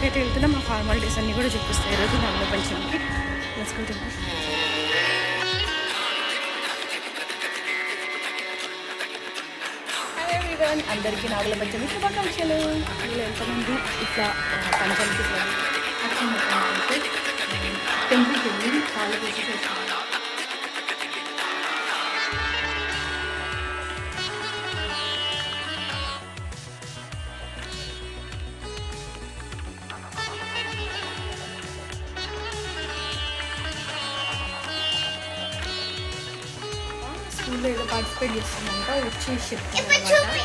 టెంపుల్కి అయితే వెళ్తున్నా మా ఫార్మాలిటీస్ అన్నీ కూడా చూపిస్తాయి. ఈరోజు నాలుగో పంచమికి లెట్స్ అందరికీ నాగుల పంచమి శుభాకాంక్షలు. మీరు ఎంతమంది ఇట్లా ఆ, పంచమికి టెంపుల్కి వెళ్ళి కాళ్ళు స్కూల్లో ఏదో పార్టిసిపేట్ చేస్తుందంట వచ్చి చెప్తాను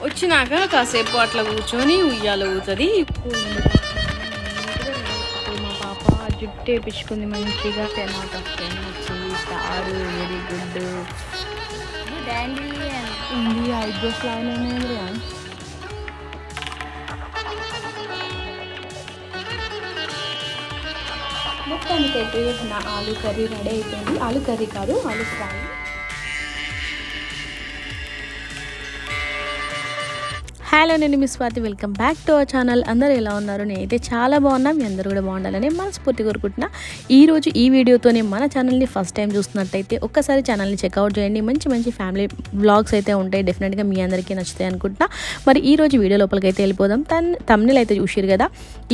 వచ్చినాక కాసేపు అట్లా కూర్చొని ఉయ్యాల ఊతుంది. మా పాప జుట్టు వేపించుకుంది మంచిగా. టెన్ అవుట్ ఆఫ్ టెన్ వచ్చి స్టార్ వెరీ గుడ్ డాండీ ఉంది ఐబ్రోస్ లాగానే మొత్తానికైతే నా ఆలు కర్రీ రెడీ అయిపోయింది. ఆలు కర్రీ కాదు ఆలు ఫ్రై. హలో నేను మీ Swati. Welcome back to our channel. అందరూ ఎలా ఉన్నారు? నేనైతే చాలా బాగున్నా మీ అందరూ కూడా బాగుండాలని మనస్ఫూర్తి కోరుకుంటున్నా. ఈరోజు ఈ వీడియోతోనే మన ఛానల్ని ఫస్ట్ టైం చూస్తున్నట్టయితే ఒక్కసారి ఛానల్ని చెక్అవుట్ చేయండి. మంచి మంచి ఫ్యామిలీ బ్లాగ్స్ అయితే ఉంటాయి. డెఫినెట్గా మీ అందరికీ నచ్చుతాయి అనుకుంటున్నా. మరి ఈరోజు వీడియో లోపలికి అయితే వెళ్ళిపోదాం. తన్ తమ్నిల్ అయితే చూసిరు కదా?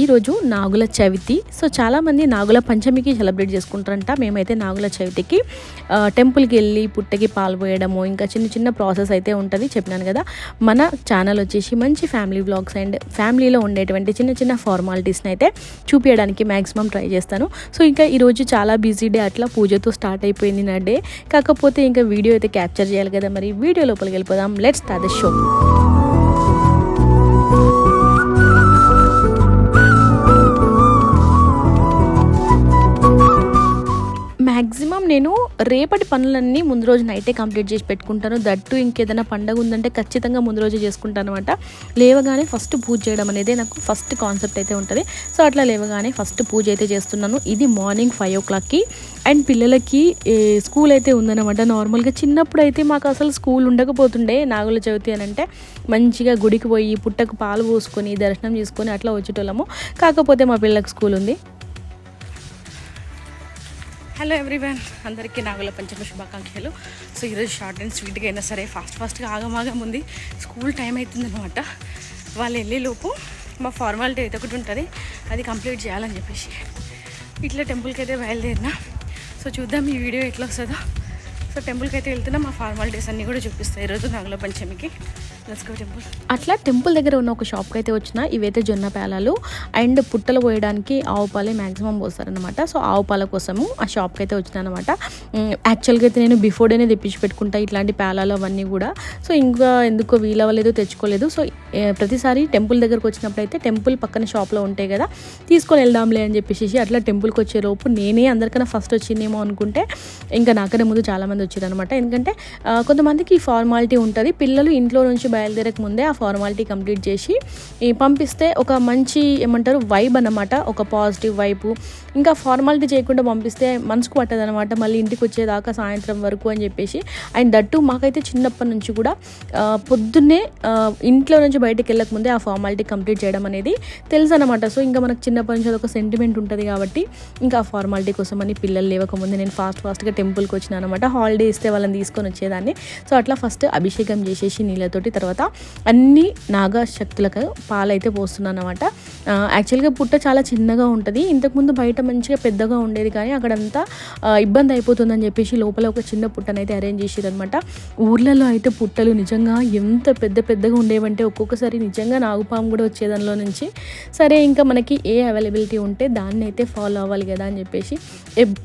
ఈరోజు నాగుల చవితి. సో చాలామంది నాగుల పంచమికి సెలబ్రేట్ చేసుకుంటారంట. మేమైతే నాగుల చవితికి టెంపుల్కి వెళ్ళి పుట్టకి పాల్పోయడము ఇంకా చిన్న చిన్న ప్రాసెస్ అయితే ఉంటుంది. చెప్పినాను కదా? మన ఛానల్ వచ్చేసి మంచి ఫ్యామిలీ బ్లాగ్స్ అండ్ ఫ్యామిలీలో ఉండేటువంటి చిన్న చిన్న ఫార్మాలిటీస్ని అయితే చూపించడానికి మ్యాక్సిమం ట్రై చేస్తాను. సో ఇంకా ఈరోజు చాలా బిజీ డే అట్లా పూజతో స్టార్ట్ అయిపోయింది నా డే కాకపోతే ఇంకా వీడియో అయితే క్యాప్చర్ చేయాలి కదా మరి. వీడియో లోపలికి వెళ్ళిపోదాం. Let's start the show maximum నేను రేపటి పనులన్నీ ముందు రోజు నైటే కంప్లీట్ చేసి పెట్టుకుంటాను. దట్టు ఇంకేదైనా పండగ ఉందంటే ఖచ్చితంగా ముందు రోజు చేసుకుంటాను అనమాట లేవగానే ఫస్ట్ పూజ చేయడం అనేది నాకు ఫస్ట్ కాన్సెప్ట్ అయితే ఉంటుంది. సో అట్లా లేవగానే ఫస్ట్ పూజ అయితే చేస్తున్నాను. ఇది మార్నింగ్ ఫైవ్ ఓ క్లాక్కి. అండ్ పిల్లలకి స్కూల్ అయితే ఉందన్నమాట. నార్మల్గా చిన్నప్పుడు అయితే మాకు అసలు స్కూల్ ఉండకపోతుండే నాగుల చవితి అని అంటే మంచిగా గుడికి పోయి పుట్టకు పాలు పోసుకొని దర్శనం చేసుకొని అట్లా వచ్చేటోళ్ళము. కాకపోతే మా పిల్లలకు స్కూల్ ఉంది. హలో ఎవ్రీవన్ అందరికీ నాగుల పంచమ శుభాకాంక్షలు. సో ఈరోజు షార్ట్ అండ్ స్వీట్గా అయినా సరే ఫాస్ట్ ఫాస్ట్గా ఆగమాగం ఉంది. స్కూల్ టైం అవుతుందన్నమాట వాళ్ళు వెళ్ళేలోపు మా ఫార్మాలిటీ అయితే ఒకటి ఉంటుంది. అది కంప్లీట్ చేయాలని చెప్పేసి. ఇట్లా టెంపుల్కి అయితే బయలుదేరినా. సో చూద్దాం ఈ వీడియో ఎట్లా వస్తుందో. సో టెంపుల్కి అయితే వెళ్తున్నా మా ఫార్మాలిటీస్ అన్నీ కూడా చూపిస్తాయి ఈరోజు నాగుల పంచమికి. అట్లా టెంపుల్ దగ్గర ఉన్న ఒక షాప్కి అయితే వచ్చిన ఇవైతే జొన్న పేలాలు అండ్ పుట్టలు పోయడానికి ఆవు పాలే మ్యాక్సిమం పోస్తారనమాట సో ఆవు పాల కోసము ఆ షాప్కి అయితే వచ్చిన అనమాట యాక్చువల్గా అయితే నేను బిఫోర్ డేనే తెప్పించి పెట్టుకుంటా ఇట్లాంటి పేలాలు అవన్నీ కూడా. సో ఇంకా ఎందుకో వీలవ్వలేదు తెచ్చుకోలేదు. సో ప్రతిసారి టెంపుల్ దగ్గరకు వచ్చినప్పుడు అయితే టెంపుల్ పక్కన షాప్లో ఉంటాయి కదా తీసుకొని వెళ్దాంలే అని చెప్పేసి అట్లా టెంపుల్కి వచ్చేలోపు నేనే అందరికన్నా ఫస్ట్ వచ్చిందేమో అనుకుంటే ఇంకా నాకనే ముందు చాలామంది వచ్చారనమాట ఎందుకంటే కొంతమందికి ఈ ఫార్మాలిటీ ఉంటుంది. పిల్లలు ఇంట్లో నుంచి బయట బయలుదేరక ముందే ఆ ఫార్మాలిటీ కంప్లీట్ చేసి పంపిస్తే ఒక మంచి ఏమంటారు వైబ్ అన్నమాట ఒక పాజిటివ్ వైపు ఇంకా ఫార్మాలిటీ చేయకుండా పంపిస్తే మనసుకు పట్టదు అనమాట మళ్ళీ ఇంటికి వచ్చేదాకా సాయంత్రం వరకు అని చెప్పేసి. అండ్ దట్టు మాకైతే చిన్నప్పటి నుంచి కూడా పొద్దున్నే ఇంట్లో నుంచి బయటకు వెళ్ళక ముందే ఆ ఫార్మాలిటీ కంప్లీట్ చేయడం అనేది తెలుసు అనమాట సో ఇంకా మనకు చిన్నప్పటి నుంచి అదొక సెంటిమెంట్ ఉంటుంది కాబట్టి ఇంకా ఆ ఫార్మాలిటీ కోసం అని పిల్లలు లేవకముందే నేను ఫాస్ట్ ఫాస్ట్గా టెంపుల్కి వచ్చిన అనమాట హాలిడే ఇస్తే వాళ్ళని తీసుకొని వచ్చేదాన్ని. సో అట్లా ఫస్ట్ అభిషేకం చేసేసి నీళ్ళతోటి తర్వాత అన్ని నాగశక్తులకు పాలైతే పోస్తున్నాను అనమాట యాక్చువల్గా పుట్ట చాలా చిన్నగా ఉంటుంది. ఇంతకుముందు బయట మంచిగా పెద్దగా ఉండేది కానీ అక్కడంతా ఇబ్బంది అయిపోతుందని చెప్పేసి లోపల ఒక చిన్న పుట్టనైతే అరేంజ్ చేసేదనమాట ఊర్లలో అయితే పుట్టలు నిజంగా ఎంత పెద్ద పెద్దగా ఉండేవంటే ఒక్కొక్కసారి నిజంగా నాగుపాము కూడా వచ్చేదానిలో నుంచి సరే ఇంకా మనకి ఏ అవైలబిలిటీ ఉంటే దాన్ని అయితే ఫాలో అవ్వాలి కదా అని చెప్పేసి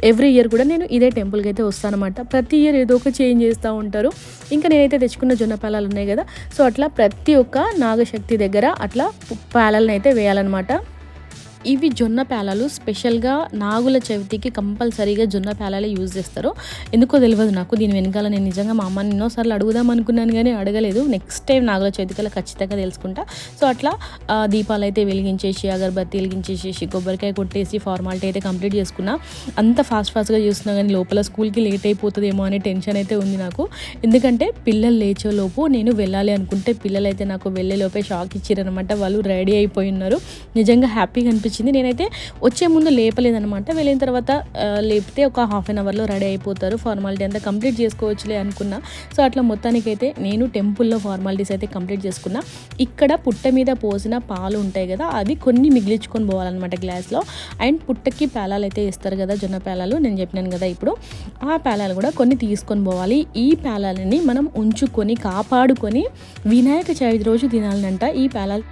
ఎవ్రీ ఇయర్ కూడా నేను ఇదే టెంపుల్కి అయితే వస్తానమాట ప్రతి ఇయర్ ఏదో ఒక చేంజ్ చేస్తూ ఉంటారు. ఇంకా నేనైతే తెచ్చుకున్న జొన్న ఉన్నాయి కదా సో అట్లా ప్రతి ఒక్క నాగశక్తి దగ్గర అట్లా పాలలను అయితే వేయాలన్నమాట. ఇవి జొన్న పేలాలు స్పెషల్గా నాగుల చవితికి కంపల్సరీగా జొన్న పేలాలే యూజ్ చేస్తారు. ఎందుకో తెలియదు నాకు దీని వెనకాల నేను నిజంగా మా అమ్మని ఎన్నోసార్లు అడుగుదాం అనుకున్నాను కానీ అడగలేదు. నెక్స్ట్ టైం నాగుల చవితికల్లా ఖచ్చితంగా తెలుసుకుంటా. సో అట్లా దీపాలు అయితే వెలిగించేసి అగరబత్తి వెలిగించేసేసి కొబ్బరికాయ కొట్టేసి ఫార్మాలిటీ అయితే కంప్లీట్ చేసుకున్నా. అంత ఫాస్ట్ ఫాస్ట్గా చూస్తున్నా కానీ లోపల స్కూల్కి లేట్ అయిపోతుందేమో అనే టెన్షన్ అయితే ఉంది నాకు. ఎందుకంటే పిల్లలు లేచేలోపు నేను వెళ్ళాలి అనుకుంటే పిల్లలు అయితే నాకు వెళ్ళేలోపే షాక్ ఇచ్చారనమాట వాళ్ళు రెడీ అయిపోయి ఉన్నారు. నిజంగా హ్యాపీగా అనిపించింది. నేనైతే వచ్చే ముందు లేపలేదనమాట వెళ్ళిన తర్వాత లేపితే ఒక హాఫ్ అన్ అవర్లో రెడీ అయిపోతారు. ఫార్మాలిటీ అంతా కంప్లీట్ చేసుకోవచ్చులే అనుకున్నా. సో అట్లా మొత్తానికైతే నేను టెంపుల్లో ఫార్మాలిటీస్ అయితే కంప్లీట్ చేసుకున్నా. ఇక్కడ పుట్ట మీద పోసిన పాలు ఉంటాయి కదా అవి కొన్ని మిగిలించుకొని పోవాలన్నమాట గ్లాస్లో. అండ్ పుట్టకి పేలాలు అయితే ఇస్తారు కదా జొన్న పేలాలు నేను చెప్పినాను కదా ఇప్పుడు. ఆ పేలాలు కూడా కొన్ని తీసుకొని పోవాలి. ఈ పేలాలని మనం ఉంచుకొని కాపాడుకొని వినాయక చవితి రోజు తినాలనంట ఈ పేలాలు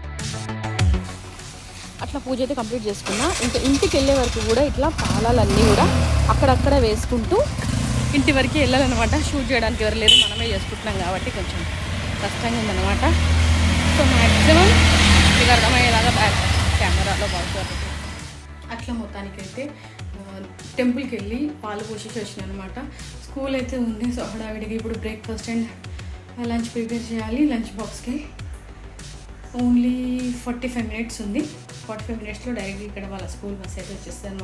అట్లా పూజ అయితే కంప్లీట్ చేసుకున్నా. ఇంకా ఇంటికి వెళ్ళే వరకు కూడా ఇట్లా పాలాలన్నీ కూడా అక్కడక్కడ వేసుకుంటూ ఇంటి వరకు వెళ్ళాలన్నమాట. షూట్ చేయడానికి ఎవరు లేరు మనమే చేసుకుంటున్నాం కాబట్టి కొంచెం కష్టంగా ఉందన్నమాట. సో మ్యాక్సిమం మీకు అర్థమయ్యేలాగా బ్యాక్ కెమెరాలో బాగుంటుంది. అట్లా మొత్తానికైతే టెంపుల్కి వెళ్ళి పాలు పోసేసి వచ్చినాయి అనమాట స్కూల్ అయితే ఉంది సో హడావిడిగా ఇప్పుడు బ్రేక్ఫాస్ట్ అండ్ లంచ్ ప్రిపేర్ చేయాలి. లంచ్ బాక్స్కి ఓన్లీ ఫార్టీ ఫైవ్ మినిట్స్ ఉంది. ఫార్టీ ఫైవ్ మినిట్స్లో డైరెక్ట్ ఇక్కడ వాళ్ళ స్కూల్ బస్ అయితే వచ్చేస్తుంది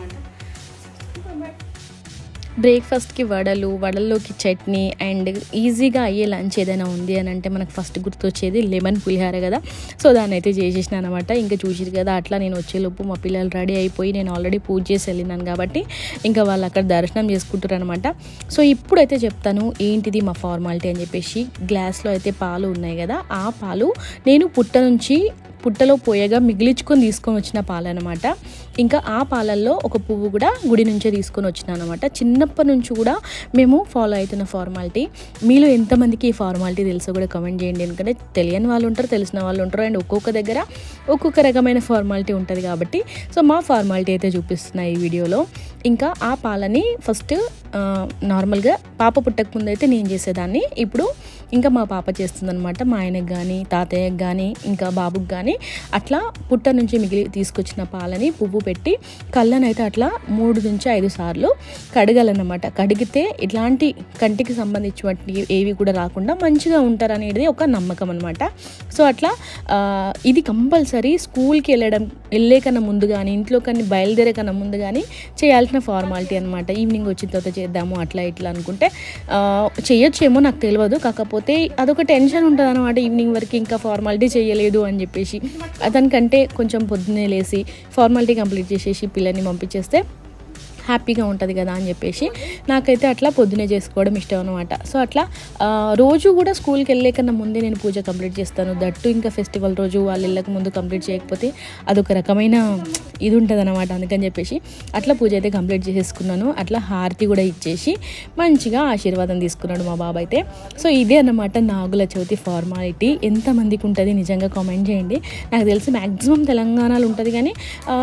అనమాట బ్రేక్ఫాస్ట్కి వడలు వడల్లోకి చట్నీ అండ్ ఈజీగా అయ్యే లంచ్ ఏదైనా ఉంది అని అంటే మనకు ఫస్ట్ గుర్తొచ్చేది లెమన్ పులిహార కదా. సో దాన్ని అయితే చేసేసిన అనమాట ఇంకా చూసిరు కదా అట్లా నేను వచ్చేలోపు మా పిల్లలు రెడీ అయిపోయి నేను ఆల్రెడీ పూజ చేసి వెళ్ళినాను కాబట్టి ఇంకా వాళ్ళు అక్కడ దర్శనం చేసుకుంటారు అనమాట సో ఇప్పుడైతే చెప్తాను ఏంటిది మా ఫార్మాలిటీ అని చెప్పేసి. గ్లాస్లో అయితే పాలు ఉన్నాయి కదా ఆ పాలు నేను పుట్ట నుంచి పుట్టలో పోయగా మిగిలించుకొని తీసుకొని వచ్చిన పాలనమాట. ఇంకా ఆ పాలల్లో ఒక పువ్వు కూడా గుడి నుంచే తీసుకొని వచ్చిన అనమాట చిన్నప్పటి నుంచి కూడా మేము ఫాలో అవుతున్న ఫార్మాలిటీ. మీలో ఎంతమందికి ఈ ఫార్మాలిటీ తెలుసో కూడా కమెంట్ చేయండి. ఎందుకంటే తెలియని వాళ్ళు ఉంటారు తెలిసిన వాళ్ళు ఉంటారు. అండ్ ఒక్కొక్క దగ్గర ఒక్కొక్క రకమైన ఫార్మాలిటీ ఉంటుంది కాబట్టి. సో మా ఫార్మాలిటీ అయితే చూపిస్తున్నా ఈ వీడియోలో. ఇంకా ఆ పాలని ఫస్ట్ నార్మల్గా పాప పుట్టక ముందు అయితే నేను చేసేదాన్ని. ఇప్పుడు ఇంకా మా పాప చేస్తుందనమాట మా ఆయనకు కానీ తాతయ్యకి కానీ ఇంకా బాబుకి కానీ అట్లా పుట్ట నుంచి మిగిలి తీసుకొచ్చిన పాలని పువ్వు పెట్టి కళ్ళనైతే అట్లా మూడు నుంచి ఐదు సార్లు కడగాలన్నమాట. కడిగితే ఇట్లాంటి కంటికి సంబంధించినటువంటి ఏవి కూడా రాకుండా మంచిగా ఉంటారు అనేది ఒక నమ్మకం అనమాట సో అట్లా ఇది కంపల్సరీ స్కూల్కి వెళ్ళడం వెళ్ళే కన్నా ముందు కానీ ఇంట్లో కానీ బయలుదేరే కన్నా ముందు కానీ చేయాల్సిన ఫార్మాలిటీ అనమాట ఈవినింగ్ వచ్చిన తర్వాత చేద్దాము అట్లా ఇట్లా అనుకుంటే చేయొచ్చేమో నాకు తెలియదు. కాకపోతే అదొక టెన్షన్ ఉంటుంది అనమాట ఈవినింగ్ వరకు ఇంకా ఫార్మాలిటీ చేయలేదు అని చెప్పేసి. అతనికంటే కొంచెం పొద్దున్నే లేసి ఫార్మాలిటీ కంప్లీట్ చేసేసి పిల్లల్ని పంపించేస్తే హ్యాపీగా ఉంటుంది కదా అని చెప్పేసి నాకైతే అట్లా పొద్దునే చేసుకోవడం ఇష్టం అనమాట సో అట్లా రోజు కూడా స్కూల్కి వెళ్ళే కన్నా ముందే నేను పూజ కంప్లీట్ చేస్తాను. దట్టు ఇంకా ఫెస్టివల్ రోజు వాళ్ళు వెళ్ళక ముందు కంప్లీట్ చేయకపోతే అదొక రకమైన ఇది ఉంటుంది అనమాట అందుకని చెప్పేసి అట్లా పూజ అయితే కంప్లీట్ చేసేసుకున్నాను. అట్లా హారతి కూడా ఇచ్చేసి మంచిగా ఆశీర్వాదం తీసుకున్నాడు మా బాబు అయితే సో ఇదే అన్నమాట నాగుల చవితి ఫార్మాలిటీ. ఎంతమందికి ఉంటుంది నిజంగా కామెంట్ చేయండి. నాకు తెలిసి మ్యాక్సిమం తెలంగాణలో ఉంటుంది కానీ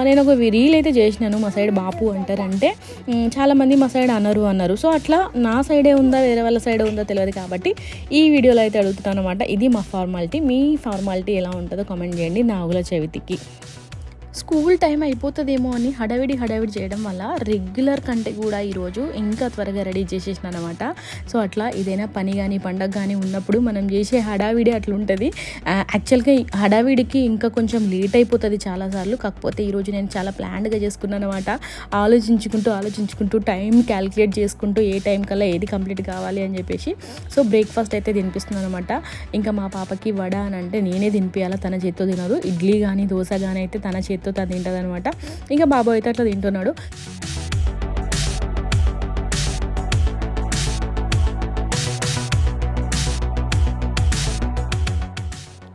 నేను ఒక రీల్ అయితే చేసినాను. మా సైడ్ బాపు అంటారు అంటే చాలామంది మా సైడ్ అనరు అన్నారు. సో అట్లా నా సైడే ఉందా వేరే వాళ్ళ సైడ్ ఉందా తెలియదు కాబట్టి ఈ వీడియోలో అయితే అడుగుతాను అనమాట ఇది మా ఫార్మాలిటీ. మీ ఫార్మాలిటీ ఎలా ఉంటుందో కామెంట్ చేయండి. నాగుల చవితికి. స్కూల్ టైం అయిపోతుందేమో అని హడావిడి హడావిడి చేయడం వల్ల రెగ్యులర్ కంటే కూడా ఈరోజు ఇంకా త్వరగా రెడీ చేసేసిన అనమాట సో అట్లా ఏదైనా పని కానీ పండగ కానీ ఉన్నప్పుడు మనం చేసే హడావిడి అట్లా ఉంటుంది. యాక్చువల్గా హడావిడికి ఇంకా కొంచెం లేట్ అయిపోతుంది చాలాసార్లు. కాకపోతే ఈరోజు నేను చాలా ప్లాన్డ్గా చేసుకున్నాను అనమాట ఆలోచించుకుంటూ ఆలోచించుకుంటూ టైం క్యాలిక్యులేట్ చేసుకుంటూ ఏ టైం కల్లా ఏది కంప్లీట్ కావాలి అని చెప్పేసి సో బ్రేక్ఫాస్ట్ అయితే తినిపిస్తున్నాను అనమాట ఇంకా మా పాపకి వడ అని అంటే నేనే తినిపించాలా తన చేత్తో తినరు. ఇడ్లీ కానీ దోశ కానీ అయితే తన చేత్తో తను తింటుంది అనమాట ఇంకా బాబు అయితే అట్లా తింటున్నాడు.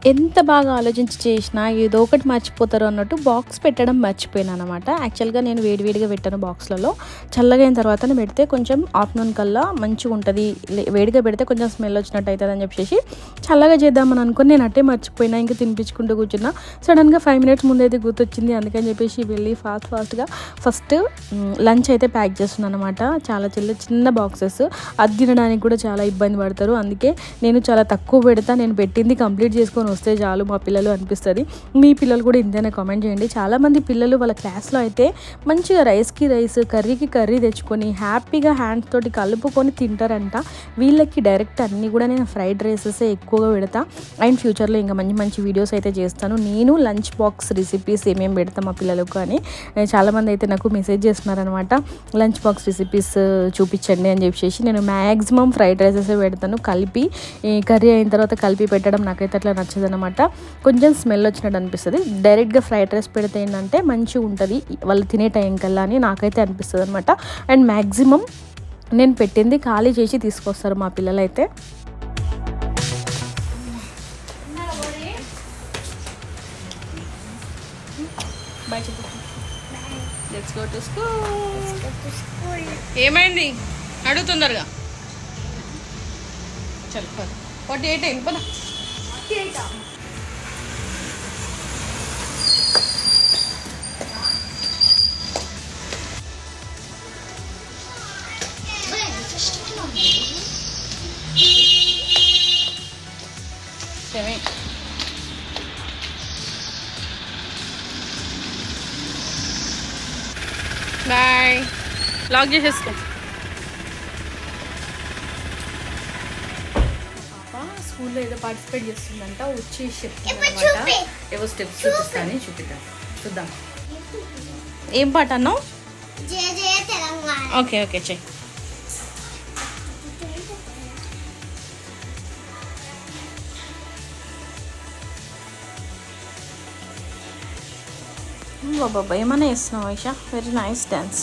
ఎంత బాగా ఆలోచించి చేసినా ఏదో ఒకటి మర్చిపోతారు అన్నట్టు బాక్స్ పెట్టడం మర్చిపోయాను అనమాట యాక్చువల్గా నేను వేడివేడిగా పెట్టాను బాక్స్లలో. చల్లగా అయిన తర్వాత పెడితే కొంచెం ఆఫ్టర్నూన్ కల్లా మంచిగా ఉంటుంది. లే- వేడిగా పెడితే కొంచెం స్మెల్ వచ్చినట్టు అవుతుంది అని చెప్పేసి చల్లగా చేద్దామని అనుకుని నేను అట్టే మర్చిపోయినా ఇంకా తినిపించుకుంటూ కూర్చున్నా. సడన్గా ఫైవ్ మినిట్స్ ముందైతే గుర్తొచ్చింది. అందుకని చెప్పేసి వెళ్ళి ఫాస్ట్ ఫాస్ట్గా ఫస్ట్ లంచ్ అయితే ప్యాక్ చేస్తున్నాను అనమాట చాలా చిన్న చిన్న బాక్సెస్. అది తినడానికి కూడా చాలా ఇబ్బంది పడతారు. అందుకే నేను చాలా తక్కువ పెడతా. నేను పెట్టింది కంప్లీట్ చేసుకొని వస్తే చాలు మా పిల్లలు అనిపిస్తుంది. మీ పిల్లలు కూడా ఇంతేనే కామెంట్ చేయండి. చాలామంది పిల్లలు వాళ్ళ క్లాస్లో అయితే మంచిగా రైస్కి రైస్ కర్రీకి కర్రీ తెచ్చుకొని హ్యాపీగా హ్యాండ్స్ తోటి కలుపుకొని తింటారంట. వీళ్ళకి డైరెక్ట్ అన్నీ కూడా నేను ఫ్రైడ్ రైసెస్ ఎక్కువగా పెడతా. అండ్ ఫ్యూచర్లో ఇంకా మంచి మంచి వీడియోస్ అయితే చేస్తాను. నేను లంచ్ బాక్స్ రెసిపీస్ ఏమేమి పెడతా మా పిల్లలకు అని. చాలామంది అయితే నాకు మెసేజ్ చేస్తున్నారనమాట లంచ్ బాక్స్ రెసిపీస్ చూపించండి అని చెప్పేసి నేను మ్యాక్సిమం ఫ్రైడ్ రైసెస్ పెడతాను. కలిపి కర్రీ అయిన తర్వాత కలిపి పెట్టడం నాకైతే అట్లా నచ్చదు. అనమాట. కొంచెం స్మెల్ వచ్చినట్టు అనిపిస్తుంది. డైరెక్ట్గా ఫ్రైడ్ రైస్ పెడితే ఏంటంటే మంచిగా ఉంటుంది. వాళ్ళు తినే టైం కల్లా అని నాకైతే అనిపిస్తుంది అనమాట. అండ్ మ్యాక్సిమం నేను పెట్టింది ఖాళీ చేసి తీసుకొస్తారు మా పిల్లలైతే. బాయ్ చెప్పు. లెట్స్ గో టు స్కూల్ ఏమైంది? అడుగుతుందరుగా చల్ ఫార్టీ ఎయిట్ అయింది పద. సెవెన్ బాయ్ లాక్ చేసేసుకో పాప స్కూల్లో ఏదో పార్టిసిపేట్ చేస్తుందంట వచ్చి చెప్తుందన్నమాట. ఏవో స్టెప్స్ చూపిస్తాను చూపిద్దాం. చూద్దాం. ఏం పాట అన్నావు ఓకే ఓకే చెయ్యి బాబా ఏమైనా వేస్తున్నావు Aisha very nice dance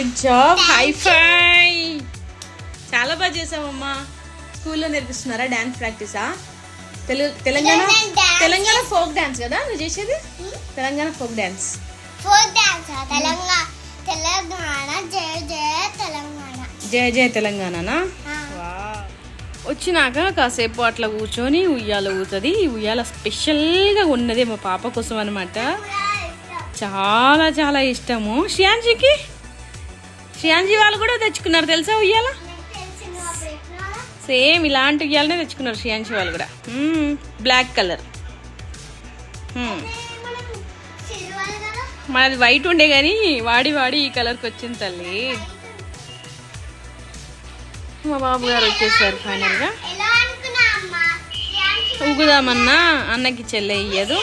good job high five చాలా బాగా చేసావమ్మా. స్కూల్లో నేర్పిస్తున్నారా డాన్స్ ప్రాక్టీసా తెలుగు తెలంగాణ తెలంగాణ ఫోక్ డాన్స్ కదా నువ్వు చేసేది? Telangana folk dance folk dance Telangana Telangana జయ జయ తెలంగాణ. జయ జయ తెలంగాణనా. వచ్చినాక కాసేపు అట్లా కూర్చొని ఉయ్యాల ఊతుంది. ఉయ్యాల స్పెషల్గా ఉన్నది మా పాప కోసం అనమాట చాలా చాలా ఇష్టము. శ్రియాంజికి? శ్రియాంజి వాళ్ళు కూడా తెచ్చుకున్నారు తెలుసా ఉయ్యాల? సేమ్ ఇలాంటి ఉయ్యాలనే తెచ్చుకున్నారు శ్రియాంజి వాళ్ళు కూడా. Hmm, black colour hmm. మనది వైట్ ఉండే కానీ వాడి వాడి ఈ కలర్కి వచ్చింది తల్లి. మా బాబు గారు వచ్చేసారు ఫైనల్గా ఊగుదామన్నా అన్నకి చెల్లె ఇయ్యదు.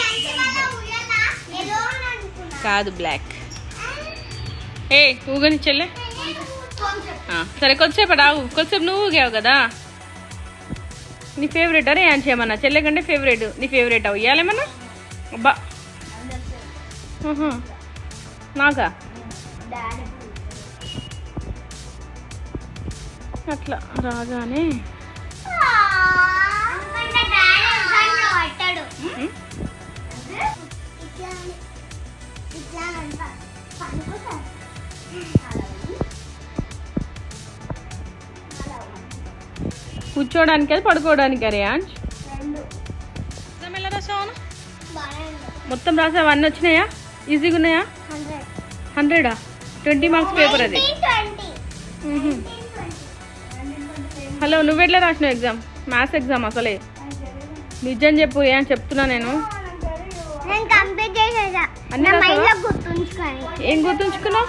కాదు బ్లాక్ ఏ ఊగని చెల్లె. సరే కొద్దిసేపు రావు కొద్దిసేపు నువ్వు ఊగావు కదా? నీ ఫేవరెట్ అరే అని చేయమన్నా చెల్లె కంటే ఫేవరెట్ నీ ఫేవరెట్ అవు ఇవ్వాలేమన్నా అబ్బా. ఆహా. నాకా? అట్లా రాగానే ఇట్లా కూర్చోడానికి అది పడుకోవడానికి ఎగ్జామ్ ఎలా రాసావు మొత్తం రాసావు? అన్నీ వచ్చినాయా? ఈజీగా ఉన్నాయా? హండ్రెడ్. ట్వంటీ మార్క్స్ పేపర్ అది. హలో నువ్వెట్లా రాసినావు ఎగ్జామ్? మ్యాథ్స్ ఎగ్జామ్ అసలే. నిజం చెప్పు ఏం చెప్తున్నా నేను. ఏం గుర్తుంచుకున్నావు?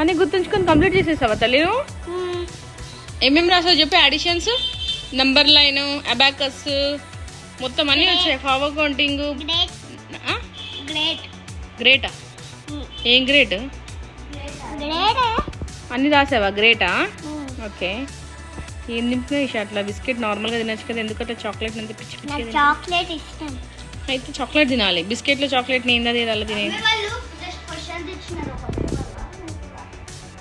అన్నీ. గుర్తుంచుకొని కంప్లీట్ చేసేసావా తల్లి నువ్వు? ఏమేమి రాసావు చెప్పి అడిషన్స్ నంబర్ లైన్ అబాకస్ మొత్తం అన్నీ వచ్చాయి. ఫావర్ కౌంటింగ్ గ్రేట్ ఏం గ్రేట్ అన్నీ రాసావా? గ్రేటా ఓకే. ఏం ఇషా అట్లా బిస్కెట్ నార్మల్గా తినచ్చు కదా. ఎందుకంటే చాక్లెట్ అంత పిచ్చి చాక్లెట్ ఇష్టం. అయితే చాక్లెట్ తినాలి. బిస్కెట్లో చాక్లెట్ నేను అలా తినేది.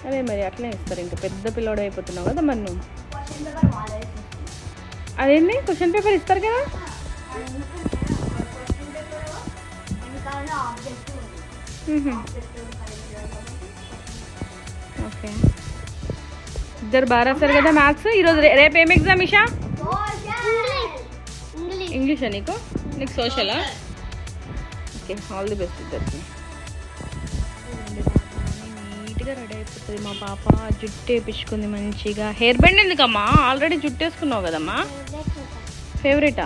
అదే మరి అట్లే ఇస్తారు. ఇంకా పెద్ద పిల్లోడు అయిపోతున్నావు కదా మరి నువ్వు. అదేంటి క్వశ్చన్ పేపర్ ఇస్తారు కదా? ఓకే. ఇద్దరు బాగా రాస్తారు కదా మ్యాథ్స్. ఈరోజు రేపు ఏం ఎగ్జామ్ ఇషా? ఇంగ్లీష్ ఇంగ్లీషా నీకు? నీకు సోషలా ఓకే ఆల్ ది బెస్ట్ ఇద్దరికి. నీట్గా రెడీ అయిపోతుంది మా పాప. జుట్టు వేపించుకుంది మంచిగా. హెయిర్ బ్యాండ్ ఎందుకమ్మా? ఆల్రెడీ జుట్టు వేసుకున్నావు కదమ్మా? ఫేవరెటా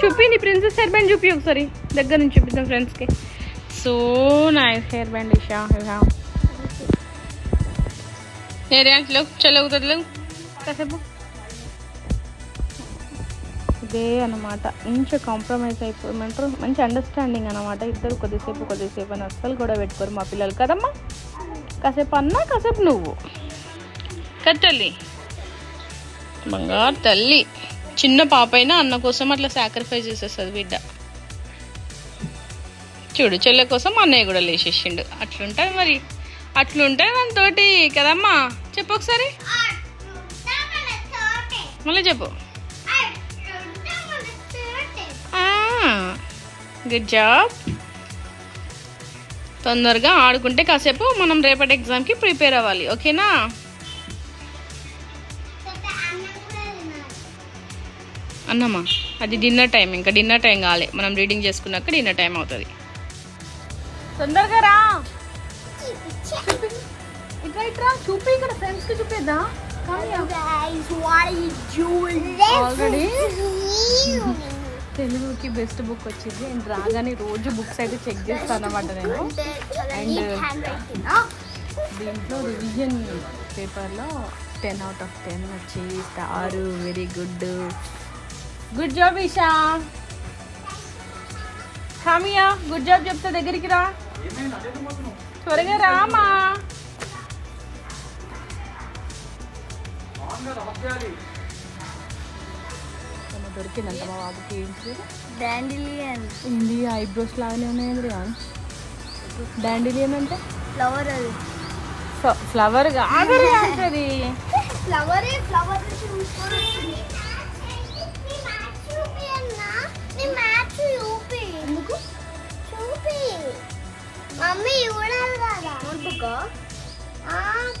చూపింది ప్రిన్సెస్ హెయిర్ బ్యాండ్ చూపి ఒకసారి. దగ్గర నుంచి చూపిద్దాం ఫ్రెండ్స్కి so nice hair band Isha. Hair band లేవు చల్లవుతుంది కాసేపు. ఇదే అనమాట మంచి కాంప్రమైజ్ అయిపోమంటారు మంచి అండర్స్టాండింగ్ అనమాట ఇద్దరు కొద్దిసేపు కొద్దిసేపు అని అస్సలు కూడా పెట్టుకోరు మా పిల్లలు. కదమ్మా? కాసేపు అన్నా కాసేపు నువ్వు. కదా తల్లి? బంగారు తల్లి. చిన్న పాప అయినా అన్న కోసం అట్లా సాక్రిఫైస్ చేసేస్తుంది బిడ్డ. చూడు చెల్లె కోసం అన్నయ్య కూడా లేచేసిండు. అట్లుంటుంది మరి. అట్లుంటుంది మనతోటి కదమ్మా? చెప్పు ఒకసారి. మళ్ళీ చెప్పు. గుడ్ జాబ్ తొందరగా ఆడుకుంటే కాసేపు మనం రేపటి ఎగ్జామ్కి ప్రిపేర్ అవ్వాలి. ఓకేనా అన్నమ్మా అది డిన్నర్ టైం ఇంకా డిన్నర్ టైం కాలే. మనం రీడింగ్ చేసుకున్నాక డిన్నర్ టైం అవుతుంది. తొందరగా రా. ఇట్రా ఇట్రా చూపి ఇక్కడ ఫ్రెండ్స్కి చూపిద్దా. Already? తెలుగుకి బెస్ట్ బుక్ వచ్చింది. అండ్ రాగానే రోజు బుక్స్ అయితే చెక్ చేస్తాను అనమాట నేను దీంట్లో రివిజన్ పేపర్లో టెన్ అవుట్ ఆఫ్ టెన్ వచ్చి star very good good job Isha Kamiya good job చెప్తా దగ్గరికి రా. త్వరగా రామా దొరికిందంట మా బాబుకి ఏంటి డాండిలియన్. ఏంటి ఐబ్రోస్ లాగానే ఉన్నాయండి డాండిలియన్ అంటే? ఫ్లవర్ అది ఫ్లవర్ కాదు అంటది ఫ్లవరే మమ్మీ చూడాలి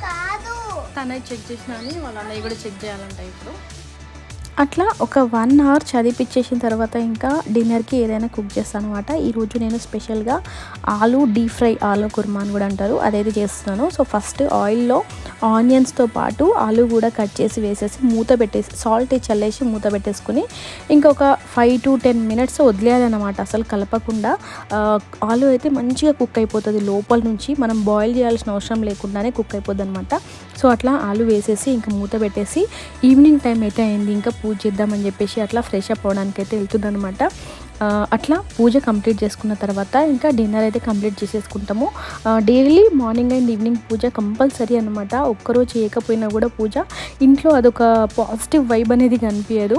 కాదు. తనే చెక్ చేసిన అని వాళ్ళ అన్నయ్య కూడా చెక్ చేయాలంట ఇప్పుడు. అట్లా ఒక వన్ అవర్ చదివిపించేసిన తర్వాత ఇంకా డిన్నర్కి ఏదైనా కుక్ చేస్తాను అనమాట ఈరోజు నేను స్పెషల్గా ఆలు డీప్ ఫ్రై ఆలు కుర్మా అని కూడా అంటారు. అదైతే చేస్తున్నాను. సో ఫస్ట్ ఆయిల్లో ఆనియన్స్తో పాటు ఆలు కూడా కట్ చేసి వేసేసి మూత పెట్టేసి సాల్ట్ చల్లేసి మూత పెట్టేసుకుని ఇంకొక ఫైవ్ టు టెన్ మినిట్స్ వదిలేయాలన్నమాట. అసలు కలపకుండా ఆలు అయితే మంచిగా కుక్ అయిపోతుంది. లోపల నుంచి మనం బాయిల్ చేయాల్సిన అవసరం లేకుండానే కుక్ అయిపోద్ది అనమాట సో అట్లా ఆలు వేసేసి ఇంకా మూత పెట్టేసి ఈవినింగ్ టైం అయితే అయింది ఇంకా పూజ చేద్దామని చెప్పేసి అట్లా ఫ్రెష్ అప్ అవడానికి అయితే వెళ్తుందనమాట అనమాట అట్లా పూజ కంప్లీట్ చేసుకున్న తర్వాత ఇంకా డిన్నర్ అయితే కంప్లీట్ చేసేసుకుంటాము. Daily morning and evening puja compulsory అనమాట ఒక్కరోజు చేయకపోయినా కూడా పూజ. ఇంట్లో అదొక పాజిటివ్ వైబ్ అనేది కనిపించదు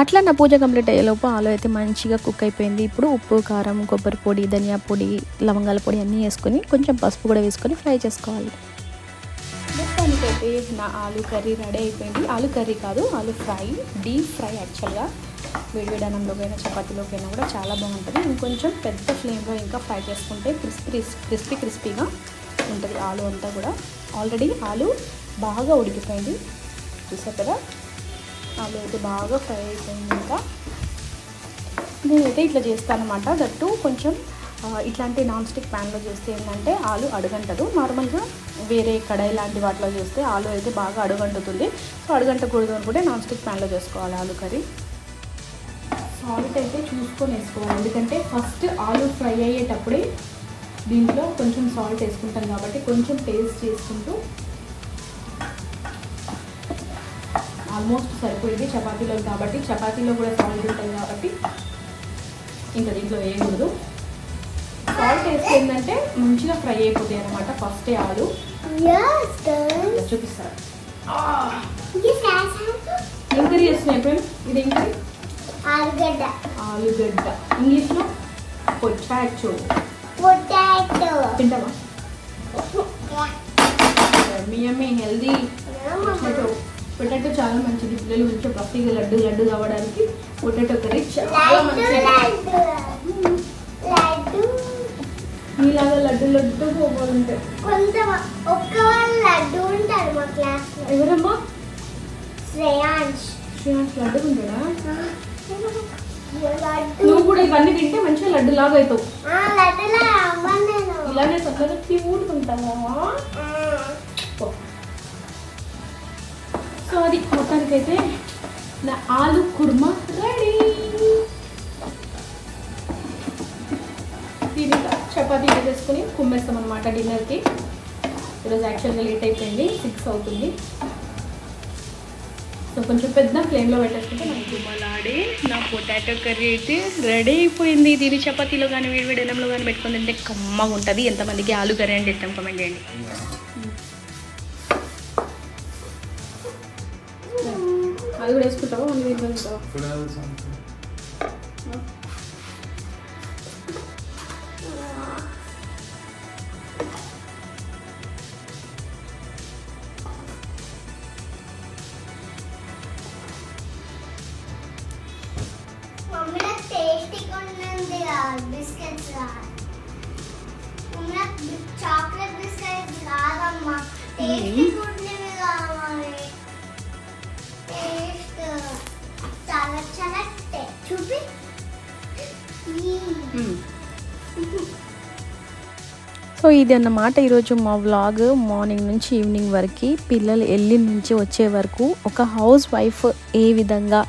అట్లా నా పూజ కంప్లీట్ అయ్యేలోపు ఆలు అయితే మంచిగా కుక్ అయిపోయింది. ఇప్పుడు ఉప్పు కారం కొబ్బరి పొడి ధనియా పొడి లవంగాల పొడి అన్నీ వేసుకొని కొంచెం పసుపు కూడా వేసుకొని ఫ్రై చేసుకోవాలి. మొత్తానికైతే నా ఆలు కర్రీ రెడీ అయిపోయింది. ఆలు కర్రీ కాదు ఆలు ఫ్రై డీప్ ఫ్రై యాక్చువల్గా వేడివేడి అన్నంలోకైనా చపాతీలోకైనా కూడా చాలా బాగుంటుంది. ఇంకొంచెం పెద్ద ఫ్లేమ్లో ఇంకా ఫ్రై చేసుకుంటే క్రిస్పీ క్రిస్పీ క్రిస్పీగా ఉంటుంది ఆలు అంతా కూడా. ఆల్రెడీ ఆలు బాగా ఉడికిపోయింది. చూసారు కదా? ఆలు అయితే బాగా ఫ్రై అయిపోయింది ఇంకా. నేనైతే ఇట్లా చేస్తానమాట దట్టు కొంచెం ఇట్లాంటి నాన్ స్టిక్ ప్యాన్లో చేస్తే ఏంటంటే ఆలు అడుగంటదు. నార్మల్గా వేరే కడాయి లాంటి వాటిలో చేస్తే ఆలు అయితే బాగా అడుగంటుతుంది. సో అడుగంటకూడదు అనుకుంటే నాన్ స్టిక్ ప్యాన్లో చేసుకోవాలి ఆలు కర్రీ. సాల్ట్ అయితే చూసుకొని వేసుకోవాలి. ఎందుకంటే ఫస్ట్ ఆలు ఫ్రై అయ్యేటప్పుడే దీంట్లో కొంచెం సాల్ట్ వేసుకుంటాం కాబట్టి కొంచెం టేస్ట్ చేసుకుంటూ ఆల్మోస్ట్ సరిపోయింది చపాతీలో కాబట్టి చపాతీలో కూడా సాల్ట్ ఉంటుంది కాబట్టి ఇంకా దీంట్లో వేయకూడదు సాల్ట్ వేస్తే ఏంటంటే మంచిగా ఫ్రై అయిపోతాయి అనమాట ఫస్టే ఆలు. చూపిస్తారు ఏం కర్రీ చేస్తున్నాయి ఇప్పుడు? ఇది కర్రీ ఆలుగడ్డ. ఆలుగడ్డ. ఇంగ్లీష్లో పొటాటో. పొటాటో. తింటావా? మీ అమ్మే హెల్దీ పొటాటో. పొటాటో చాలా మంచిది. పిల్లలు మంచిగా పఫీగా లడ్డు లడ్డు కావడానికి పొటాటో కర్రీ చాలా మంచిది. లడ్డు. లడ్డు మీలాగా లడ్డు లడ్డు పోవాలంటే. కొంత ఒక్క వాళ్ళు లడ్డు ఉంటారు మా క్లాస్లో ఎవరమ్మా శ్రేయాంష్ లడ్డు ఉంటాడా నువ్వు కూడా ఇవన్నీ తింటే మంచిగా లడ్డు లాగా అవుతావు. ఇలానే చక్కగా క్యూట్ ఉంటావా సో అది మొత్తానికైతే నా ఆలు కుర్మా రెడీ. దీని చపాతీ చేసుకుని కుమ్మేస్తాం అనమాట డిన్నర్కి. ఈరోజు యాక్చువల్గా లేట్ అయిపోయింది సిక్స్ అవుతుంది. సో కొంచెం పెద్ద ఫ్లేమ్లో పెట్టేసుకుంటే నాకు కుమ్మలాడి నా పొటాటో కర్రీ అయితే రెడీ అయిపోయింది. దీని చపాతీలో కానీ వేడి వేడి అన్నంలో కానీ పెట్టుకొని తింటే కమ్మగా ఉంటుంది. ఎంతమందికి ఆలు కర్రీ అని చెప్పాం కమెంట్ చేయండి అది కూడా వేసుకుంటావా? ఓన్లీ దీంట్లో సో ఇది అన్నమాట ఈరోజు మా వ్లాగ్. మార్నింగ్ నుంచి ఈవినింగ్ వరకు పిల్లలు వెళ్ళి నుంచి వచ్చే వరకు ఒక హౌస్ వైఫ్ ఏ విధంగా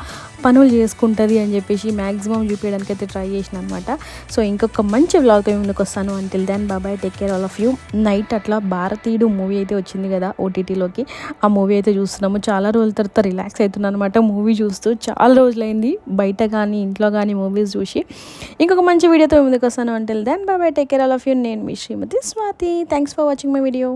పనులు చేసుకుంటుంది అని చెప్పేసి మ్యాక్సిమం చూపించడానికి అయితే ట్రై చేసిన అనమాట సో ఇంకొక మంచి వ్లాగ్తో ముందుకు వస్తాను. అంటిల్ దాన్ బాబాయ్ take care all of you night అట్లా భారతీయుడు మూవీ అయితే వచ్చింది కదా ఓటీటీలోకి ఆ మూవీ అయితే చూస్తున్నాము. చాలా రోజుల తర్వాత రిలాక్స్ అవుతున్నాను అనమాట మూవీ చూస్తూ చాలా రోజులైంది. బయట కానీ ఇంట్లో కానీ మూవీస్ చూసి. ఇంకొక మంచి వీడియోతో ముందుకు వస్తాను. అంటిల్ దాన్ బాబాయ్ take care all of you నేను మీ Shrimati Swati. Thanks for watching my video